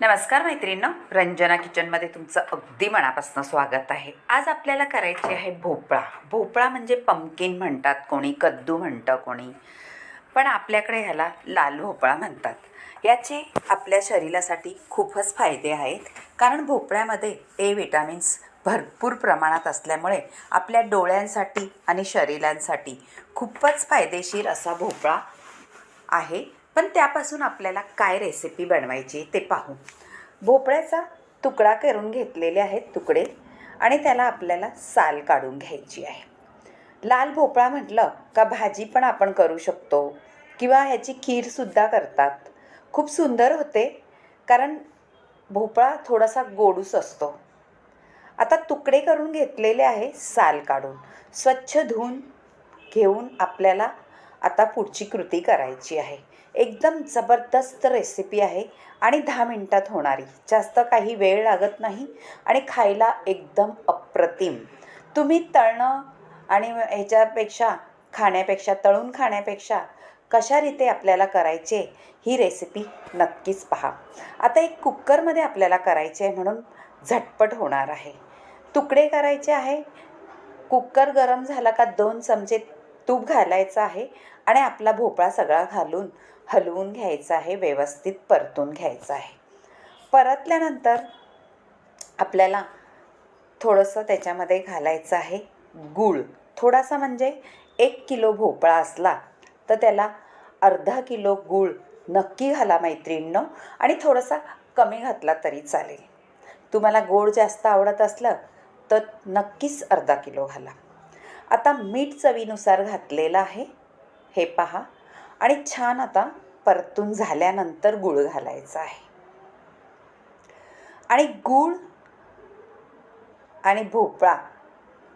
नमस्कार मैत्रिणींनो रंजना किचनमध्ये तुमचं अगदी मनापासून स्वागत आहे. आज आपल्याला करायची आहे भोपळा. भोपळा म्हणजे पंपकिन म्हणतात कोणी कद्दू म्हणतं कोणी. पण आपल्याकडे ह्याला लाल भोपळा म्हणतात. याचे आपल्या शरीरासाठी खूपच फायदे आहेत. कारण भोपळ्यामध्ये ए विटामिन्स भरपूर प्रमाणात असल्यामुळे आपल्या डोळ्यांसाठी आणि शरीरांसाठी खूपच फायदेशीर असा भोपळा आहे. पण त्यापासून आपल्याला काय रेसिपी बनवायची ते पाहू. भोपळ्याचा तुकडा करून घेतलेले आहेत तुकडे आणि त्याला आपल्याला साल काढून घ्यायची आहे. लाल भोपळा म्हटलं का भाजी पण आपण करू शकतो किंवा ह्याची खीरसुद्धा करतात. खूप सुंदर होते कारण भोपळा थोडासा गोडूस असतो. आता तुकडे करून घेतलेले आहे साल काढून. स्वच्छ धुवून घेऊन आपल्याला आता पुढची कृती करायची आहे. एकदम जबरदस्त रेसिपी आहे आणि दहा मिनटात होणारी. जास्त काही वेळ लागत नाही आणि खायला एकदम अप्रतिम. तुम्ही तळणं आणि ह्याच्यापेक्षा खाण्यापेक्षा तळून खाण्यापेक्षा कशा रीते आपल्याला करायचे ही रेसिपी नक्कीच पहा. आता एक कुकरमध्ये आपल्याला करायचे आहे म्हणून झटपट होणार आहे. तुकडे करायचे आहे. कुकर गरम झाला का दोन चमचे तूप घालायचं आहे आणि आपला भोपळा सगळा घालून हलवून घ्यायचा आहे व्यवस्थित परतून घ्यायचा आहे. परतल्यानंतर आपल्याला थोडंसं त्याच्यामध्ये घालायचं आहे गूळ. थोडासा म्हणजे एक किलो भोपळा असला तर त्याला अर्धा किलो गूळ नक्की घाला मैत्रिणींनो आणि थोडासा कमी घातला तरी चालेल. तुम्हाला गोड जास्त आवडत असलं तर नक्कीच अर्धा किलो घाला. आता मीठ चवीनुसार घातलेलं आहे. हे पहा. आणि छान आता परतून झाल्यानंतर गूळ घालायचा आहे. आणि गूळ आणि भोपळा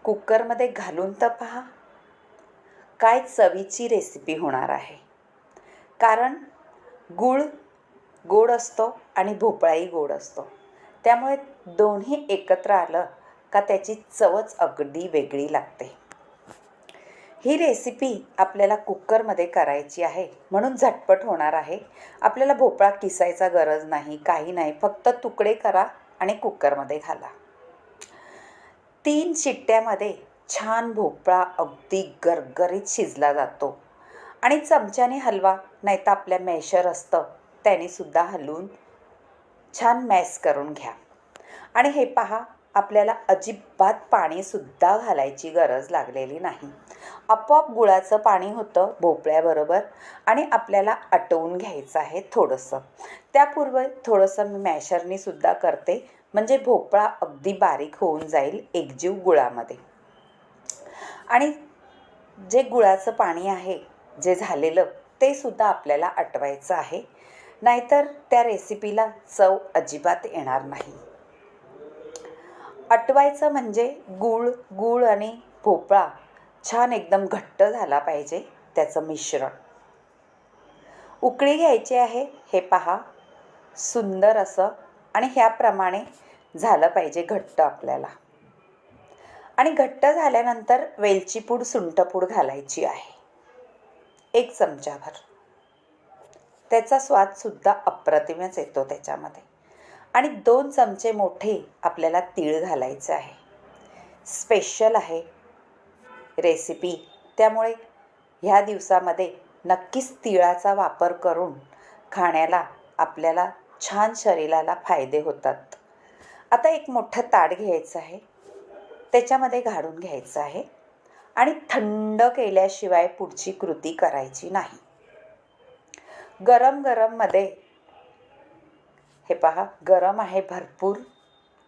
कुकरमध्ये घालून तर पहा. काय चवीची रेसिपी होणार आहे. कारण गूळ गोड असतो आणि भोपळाही गोड असतो. त्यामुळे दोन्ही एकत्र आलं का त्याची चवच अगदी वेगळी लागते. ही रेसिपी आपल्याला कुकरमध्ये करायची आहे. म्हणून झटपट होणार आहे. आपल्याला भोपळा किसायचा गरज नाही काही नाही. फक्त तुकडे करा आणि कुकरमध्ये घाला. तीन शिट्ट्यामध्ये छान भोपळा अगदी गरगरीत शिजला जातो. आणि चमच्याने हलवा नाही तर आपल्या मॅशर असतं त्यानेसुद्धा हलवून छान मॅस करून घ्या. आणि हे पहा आपल्याला अजिबात पाणीसुद्धा घालायची गरज लागलेली नाही. आपोआप गुळाचं पाणी होतं भोपळ्याबरोबर आणि आपल्याला आटवून घ्यायचं आहे थोडंसं. त्यापूर्वी थोडंसं मी मॅशरनीसुद्धा करते म्हणजे भोपळा अगदी बारीक होऊन जाईल एकजीव गुळामध्ये. आणि जे गुळाचं पाणी आहे जे झालेलं ते सुद्धा आपल्याला आटवायचं आहे. नाहीतर त्या रेसिपीला चव अजिबात येणार नाही. आटवायचं म्हणजे गूळ गूळ आणि भोपळा छान एकदम घट्ट झाला पाहिजे त्याचं मिश्रण. उकळी घ्यायची आहे हे पहा. सुंदर असं आणि ह्याप्रमाणे झालं पाहिजे घट्ट आपल्याला. आणि घट्ट झाल्यानंतर वेलची पूड सुंठपूड घालायची आहे. एक चमचाभर. त्याचा स्वादसुद्धा अप्रतिमच येतो त्याच्यामध्ये. आणि दोन चमचे मोठे आपल्याला तीळ घालायचं आहे. स्पेशल आहे. रेसिपी त्यामुळे ह्या दिवसामध्ये नक्कीच तिळाचा वापर करून खाण्याला आपल्याला छान शरीराला फायदे होतात. आता एक मोठं ताट घ्यायचं आहे. त्याच्यामध्ये घालून घ्यायचं आहे. आणि थंड केल्याशिवाय पुढची कृती करायची नाही. गरम गरममध्ये हे पहा गरम आहे भरपूर.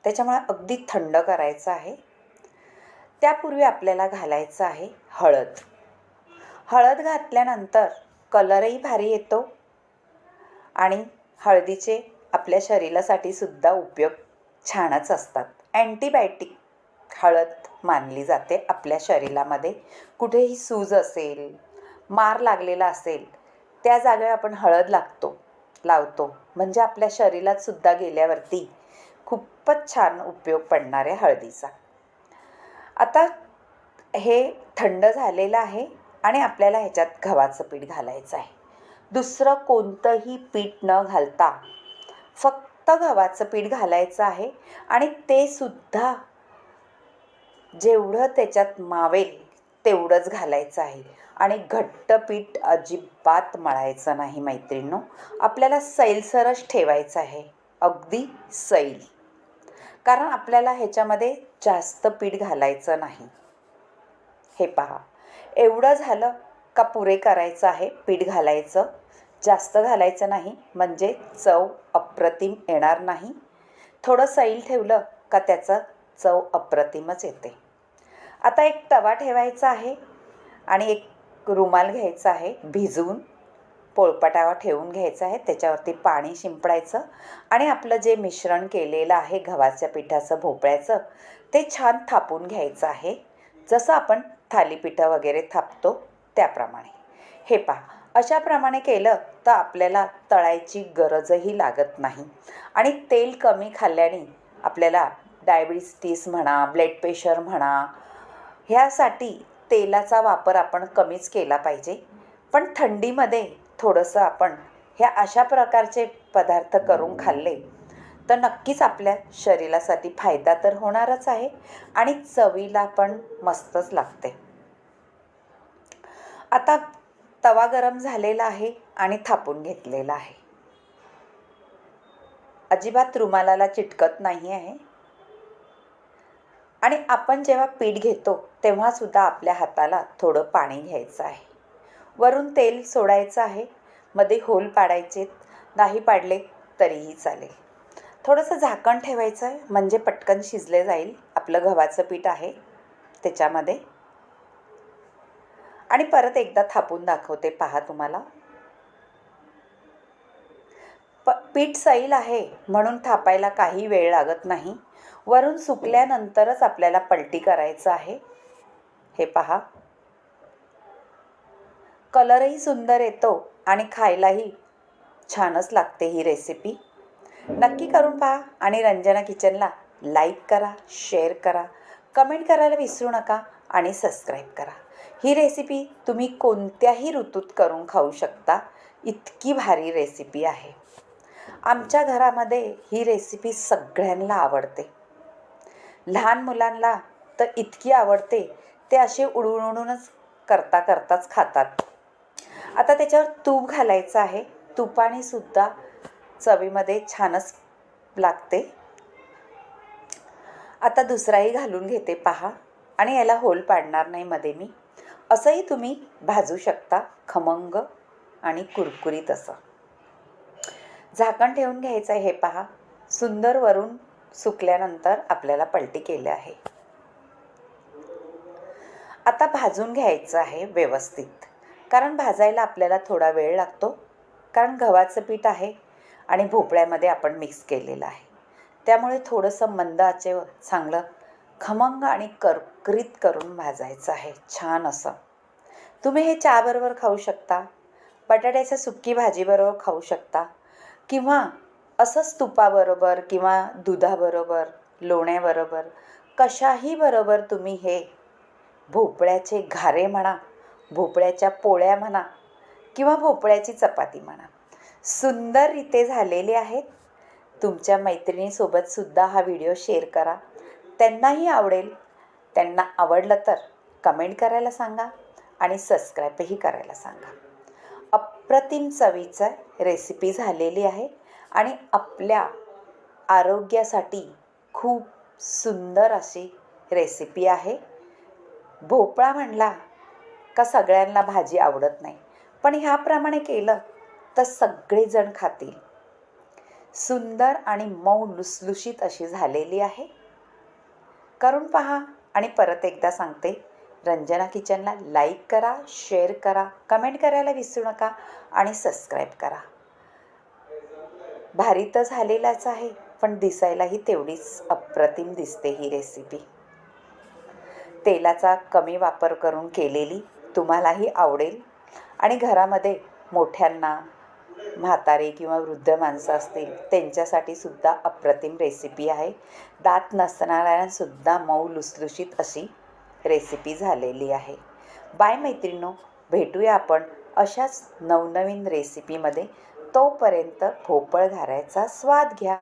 त्याच्यामुळे अगदी थंड करायचं आहे. त्यापूर्वी आपल्याला घालायचं आहे हळद. हळद घातल्यानंतर कलरही भारी येतो आणि हळदीचे आपल्या शरीरासाठी सुद्धा उपयोग छानच असतात. अँटीबायोटिक हळद मानली जाते आपल्या शरीरामध्ये. कुठेही सूज असेल मार लागलेला असेल त्या जागेवर आपण हळद लागतो. लावतो. म्हणजे आपल्या शरीरात सुद्धा गेल्यावरती खूपच छान उपयोग पडणार आहे हळदीचा. आता हे थंड झालेलं आहे आणि आपल्याला ह्याच्यात गव्हाचं पीठ घालायचं आहे. दुसरं कोणतंही पीठ न घालता फक्त गव्हाचं पीठ घालायचं आहे आणि ते सुद्धा जेवढं त्याच्यात मावेल तेवढंच घालायचं आहे. आणि घट्ट पीठ अजिबात मळायचं नाही मैत्रिणींनो. आपल्याला सैलसरच ठेवायचं आहे. अगदी सैल. कारण आपल्याला ह्याच्यामध्ये जास्त पीठ घालायचं नाही. हे पहा. एवढं झालं का पुरे करायचं आहे पीठ घालायचं. जास्त घालायचं नाही म्हणजे चव अप्रतिम येणार नाही. थोडं सैल ठेवलं का त्याचं चव अप्रतिमच येते. आता एक तवा ठेवायचा आहे आणि एक रुमाल घ्यायचा आहे भिजवून पोळपाटावर ठेवून घ्यायचं आहे. त्याच्यावरती पाणी शिंपडायचं आणि आपलं जे मिश्रण केलेलं आहे गव्हाच्या पिठाचं भोपळ्याचं ते छान थापून घ्यायचं आहे. जसं आपण थालीपीठं वगैरे थापतो त्याप्रमाणे. हे पहा अशाप्रमाणे केलं तर आपल्याला तळायची गरजही लागत नाही. आणि तेल कमी खाल्ल्याने आपल्याला डायबिटीस म्हणा ब्लड प्रेशर म्हणा ह्यासाठी तेलाचा वापर आपण कमीच केला पाहिजे. पण थंडीमध्ये थोडंसं आपण ह्या अशा प्रकारचे पदार्थ करून खाल्ले तर नक्कीच आपल्या शरीरासाठी फायदा तर होणारच आहे आणि चवीला पण मस्तच लागते. आता तवा गरम झालेला आहे आणि थापून घेतलेला आहे. अजिबात रुमालाला चिटकत नाही आहे आणि आपण जेव्हा पीठ घेतो तेव्हासुद्धा आपल्या हाताला थोडं पाणी घ्यायचं आहे. वरून तेल सोडायचं आहे. मध्ये होल पाडायचे नाही पाडले तरीही चालेल. थोडंसं झाकण ठेवायचं आहे म्हणजे पटकन शिजले जाईल. आपलं गव्हाचं पीठ आहे त्याच्यामध्ये. आणि परत एकदा थापून दाखवते पहा तुम्हाला. प पीठ सैल आहे म्हणून थापायला काही वेळ लागत नाही. वरून सुकल्यानंतरच आपल्याला पलटी करायचं आहे. हे पहा. कलरही सुंदर येतो आणि खायलाही छानच लागते ही रेसिपी नक्की करून पहा आणि रंजना किचनला लाईक करा शेअर करा कमेंट करायला विसरू नका आणि सबस्क्राईब करा. ही रेसिपी तुम्ही कोणत्याही ऋतूत करून खाऊ शकता. इतकी भारी रेसिपी आहे. आमच्या घरामध्ये ही रेसिपी सगळ्यांना आवडते. लहान मुलांना तर इतकी आवडते ते असे उडून उडूनच करता करताच खातात. आता त्याच्यावर तूप घालायचं आहे. तुपाने सुद्धा चवीमध्ये छानच लागते. आता दुसराही घालून घेते पहा. आणि याला होल पाडणार नाही मध्ये मी. असंही तुम्ही भाजू शकता खमंग आणि कुरकुरीत असं. झाकण ठेवून घ्यायचं आहे हे पहा. सुंदर वरून सुकल्यानंतर आपल्याला पलटी केलं आहे. आता भाजून घ्यायचं आहे व्यवस्थित. कारण भाजायला आपल्याला थोडा वेळ लागतो. कारण गव्हाचं पीठ आहे आणि भोपळ्यामध्ये आपण मिक्स केलेलं आहे. त्यामुळे थोडंसं मंद चांगलं खमंग आणि करकरीत करून भाजायचं आहे. छान असं. तुम्ही हे चहाबरोबर खाऊ शकता. बटाट्याच्या सुक्की भाजीबरोबर खाऊ शकता. किंवा असंच तुपाबरोबर किंवा दुधाबरोबर लोण्याबरोबर कशाही बरोबर तुम्ही हे भोपळ्याचे घारे म्हणा भोपळ्याच्या पोळ्या म्हणा किंवा भोपळ्याची चपाती म्हणा सुंदररीते झालेले आहेत. तुमच्या मैत्रिणीसोबतसुद्धा हा व्हिडिओ शेअर करा. त्यांनाही आवडेल. त्यांना आवडलं तर कमेंट करायला सांगा आणि सबस्क्राईबही करायला सांगा. अप्रतिम चवीचं रेसिपी झालेली आहे. आणि आपल्या आरोग्यासाठी खूप सुंदर अशी रेसिपी आहे. भोपळा म्हणला का सगळ्यांना भाजी आवडत नाही. पण ह्याप्रमाणे केलं तर सगळेजण खातील. सुंदर आणि मऊ लुसलुशीत अशी झालेली आहे. करून पहा आणि परत एकदा सांगते. रंजना किचनला लाईक करा शेअर करा कमेंट करायला विसरू नका आणि सबस्क्राईब करा. भारी तर झालेलाच आहे पण दिसायलाही तेवढीच अप्रतिम दिसते ही रेसिपी तेलाचा कमी वापर करून केलेली तुम्हालाही आवडेल. आणि घरामध्ये मोठ्यांना म्हातारे किंवा वृद्ध माणसं असतील त्यांच्यासाठी सुद्धा अप्रतिम रेसिपी आहे. दात नसणाऱ्यांसुद्धा मऊ लुसलुशीत अशी रेसिपी झालेली आहे. बाय मैत्रिणो भेटूया आपण अशाच नवनवीन रेसिपीमध्ये तोपर्यंत भोपळ घारायचा स्वाद घ्या.